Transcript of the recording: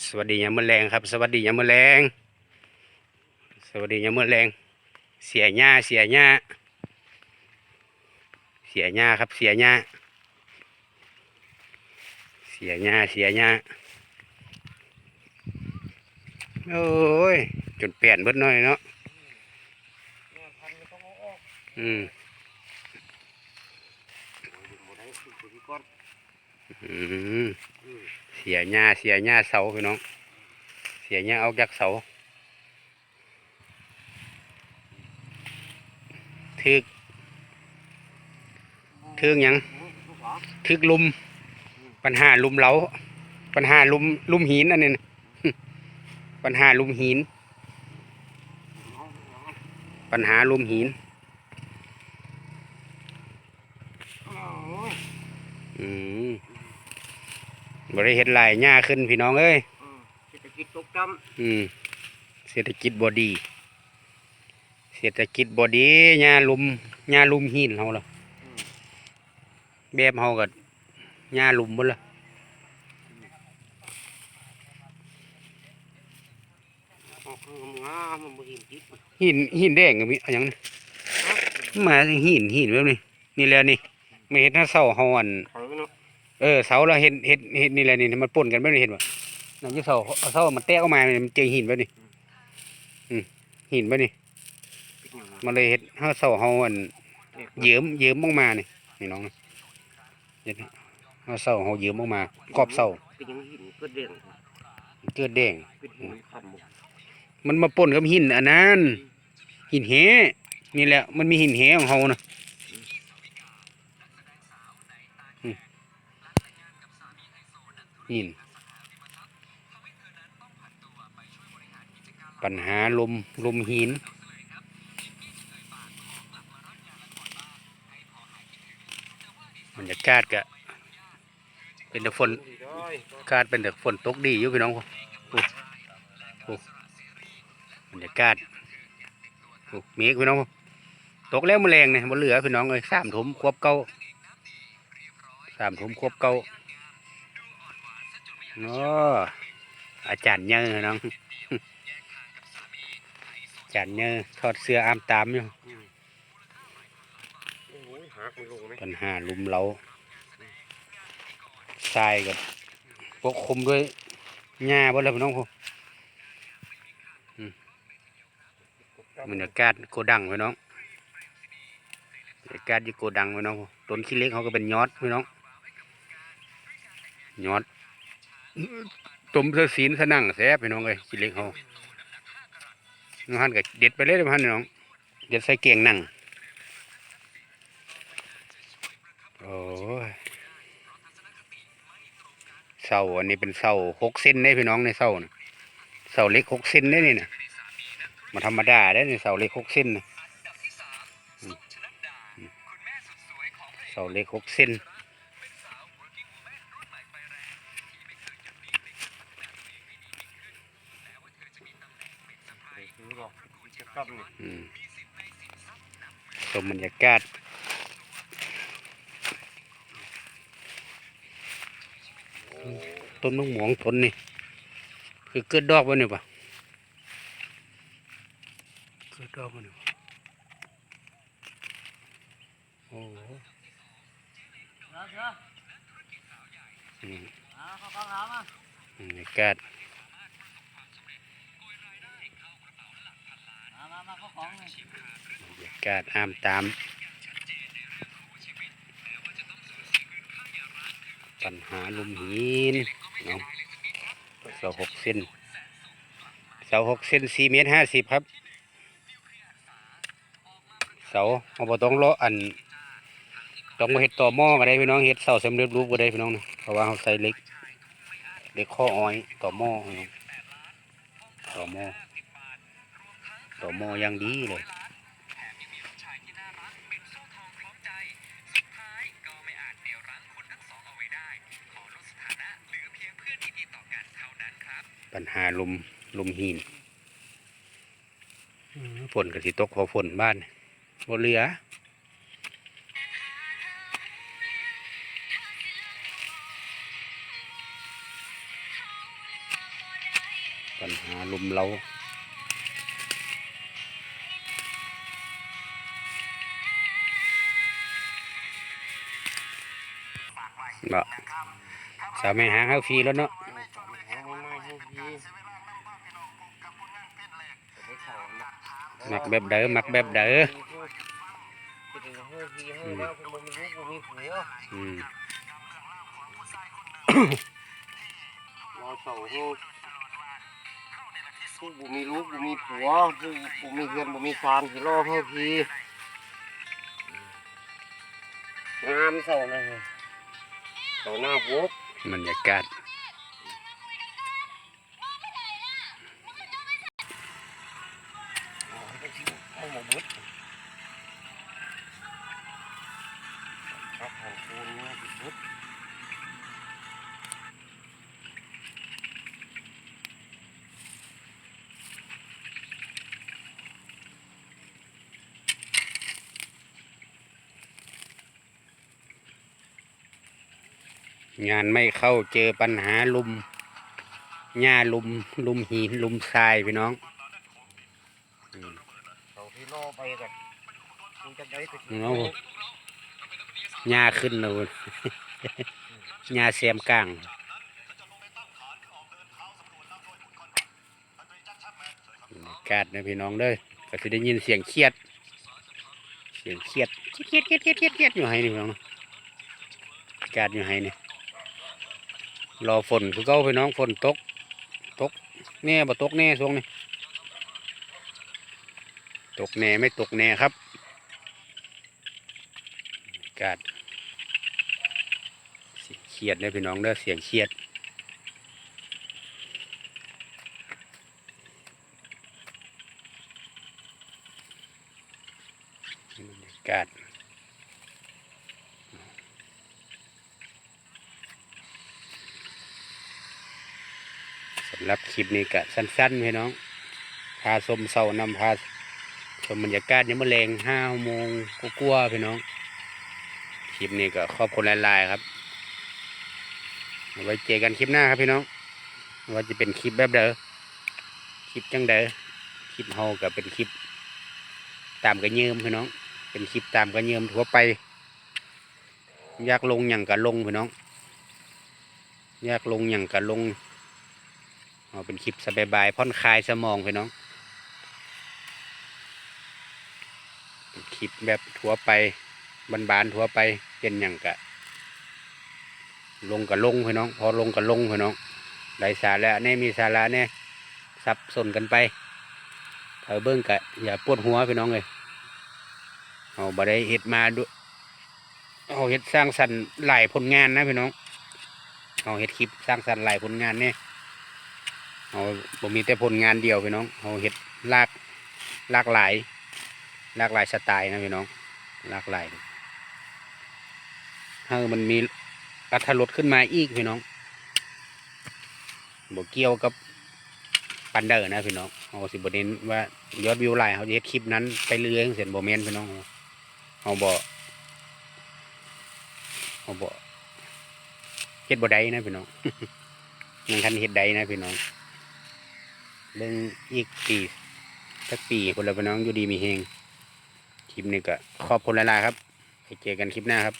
สวัสดียามมื้อแรงครับ สวัสดียามมื้อแรงสวัสดียามมื้อแรงเสียหญ้าเสียหญ้าเสียหญ้าครับ เสียหญ้าเสียหญ้าเสียหญ้าโอ้ยจนเปลี่ยนเบิดหน่อยเนาะอืมอืม เสียหญ้าเสียหญ้าเสาพี่น้อง เสียหญ้าเอาจากเสาทึกทึกยังทึกลุม ปัญหาลุมเหลาปัญหาลุมลุมหินอันนี้ปัญหาลุมหิน ปัญหาลุมหินอืม บริเห็นหลายหญ้าขึ้นพี่น้องเอ้ยเศรษฐกิจตกต่อืมเศรษฐกิจบดี เศรษฐกิจบดีหญ้าลุมหญ้าลุมหินเฮาล่ะแบบเฮาก็หญ้าลุมหมดละำออกข้างงามมันบ่เห็นจิตหินหินแดงก็มีอะหยังนี่มาหินหินแบบนี้นี่แหละนี่ไม่เห็นถ้าเสาเฮาอัน เขาเนาะเออเสาเราเห็นเห็นเห็นนี่แหละนี่มันป่นกันแบบนี้เห็นบ่นั่นที่เสาเสามันแตกออกมาเนี่ยมันเจอหินแบบนี้อืมหินแบบนี้เป็นหยังวะมันเลยเห็นถ้าเสาเฮาอันเนี่ยเยิ้มเยิ้มออกมานี่นี่น้องนะเห็นไหมเอาเสาเขาเยิ้มออกมากรอบเสาเป็นหยังหินก็เด่นเกิดแดงเป็นหินคำบ่มันมาปนกับหินอันนั้นหินแหนี่แหละมันมีหินแหของเขานะอืมหิ นปัญหาลมลมหิน บรรยากาศก็เป็นแต่ฝนได้อากาศเป็นแต่ฝนตกดีอยู่พี่น้องโอ้โอ้บรรยากาศโอ้เมฆพี่น้องตกแล้วมแมลงเนี่ยบนเหลือพี่น้องเลยสามถุมควบเก้าสามถุมควบเก้า โอ้อาจารย์เยอะน้องอาจารย์เยอะทอดเสื้ออามตามอยู่โอ้ยหักมันลงไหมปัญหาลุมเราทรายกับปกคลุมด้วยหญ้าบ่แล้วพี่น้องพวกบรรยากาศโกดังพี่น้องบรรยากาศอยู่โกดังพี่น้องพวกต้นขี้เล็กเขาก็เป็นยอดพี่น้องยอด ตมเสื้อศีลสนั่งแซ่บพี่น้องเอ้ยขี้เล็กเขาน้องหันก็เด็ดไปเลยเด้อพี่น้อง เด็ดใส่เกียงนั่งโอ้ยเสาอันนี้เป็นเสาหกเส้นได้พี่น้องในเสาน่ะเสาเล็กหกเส้นได้นี่นะมาธรรมดาได้ในเสาเล็กหกเส้นนะเสาเล็กหกเส้น ถือหร อกจะกลับนี่อืมชมบรรยากาศต้นมะม่วงต้นนี่ คือเกิดดอกวะเนี่ยปะเกิดดอกวะเนี่ยปะโอ้โหอืมบรรยากาศ บรรยากาศอามตามปัญหาลุมหินเนาะเสาหกเส้นเสาหกเส้นสี่เมตรห้าสิบครับ เสาเอาบ่ต้องเลาะอันต้องมาเห็ดต่อหม้อก็ได้พี่น้องเห็ดเสาสำเร็จรูปก็ได้พี่น้องนะเพราะว่าเขาใส่เล็กเล็กข้ออ้อยต่อหม้อต่อหม้อ ต่อหม้ออย่างดีเลยปัญหาลมลมหินอืมฝนก็สิตกพอฝนบ้านบ่เหลือปัญหาลุมเรา เนาะสาวไม่หาข้าวฟรีแล้วเนาะเอาไม่ไม่ให้พี่ไปเขาเนาะมักแบบเด้อมักแบบเด้อคิดถึงให้พี่ให้แล้วผมมีลูกผมมีผัวอืมรอเสาให้ผู้บุมีลูกบุมีผัวผู้บุมีเพื่อนบุมีฟานที่รอให้พี่งามเสาเลย เสาหน้าบุกบรรยากาศเอาหมบุดครับของคุณนะบุด งานไม่เข้าเจอปัญหาลุมหญ้าลุม ลุมหินลุมทรายพี่น้องอืมเขาที่ล่อไปกันมันจะได้ไปเอาหญ้าขึ้นเลยหญ้าแซมกลางบรรยากาศนะพี่น้องเด้อก็จะได้ยินเสียงเครียด เสียงเครียดเครียดเครียดเครียดเครียดเครียดอยู่ให้นี่พี่น้องเนาะอากาศอยู่ให้นี่ รอฝนคือเก้าพี่น้องฝนตก ตกแน่บ่ตกแน่ช่วงนี้ ตกแน่ไม่ตกแน่ครับกาดเสียงเครียดเลยพี่น้องเด้อเสียงเครียดบรรยากาศ สำหรับคลิปนี้ก็สั้นๆพี่น้อง พาชมเสานำพาชมบรรยากาศยังมะแรงห้าโมงกลัวาๆพี่น้อง คลิปนี้ก็ขอบคุณหลายๆครับไว้เจอกันคลิปหน้าครับพี่น้องว่าจะเป็นคลิปแบบเดิมคลิปจังเดิมคลิปเฮาก็เป็นคลิป ตามกระเยิมพี่น้อง เป็นคลิปตามกระเยิมทั่วไป อยากลงอย่างกะลงพี่น้อง อยากลงอย่างกะลง เอาเป็นคลิปสบายๆผ่อนคลายสมองพี่น้องคลิปแบบทั่วไปบานๆทั่วไปเป็นอย่างกะ ลงกับลงพี่น้อง พอลงกับลงพี่น้องไรสาระแน่มีสาระแน่สับสนกันไปเธอเบิ้งกะอย่าปวดหัวพี่น้องเลยเอาบ่ได้เฮ็ดมาดูเอาเฮ็ดสร้างสรรค์หลายผลงานนะพี่น้องเอาเฮ็ดคลิปสร้างสรรค์หลายผลงานเนี่ย เอาบ่มีแต่ผลงานเดียวพี่น้องเอาเฮ็ดลากลากหลายลากหลายสไตล์นะพี่น้องลากหลายเฮอมันมีอัธรสขึ้นมาอีกพี่น้องบ่เกี่ยวกับปันเดอร์นะพี่น้องเอาสิบเน้นว่ายอดวิวหลายเขาจะเฮ็ดคลิปนั้นไปเรื่อยๆเสร็จบ่แม่นพี่น้องเอาบ่เอาบ่เฮ็ดบ่ได้นะพี่น้องยังทันเฮ็ดได้นะพี่น้อง เรื่องอีกปีสักปีคนละพี่น้องอยู่ดีมีเฮงคลิปนี้ก็ขอบคุณหลายๆครับไปเจอกันคลิปหน้าครับ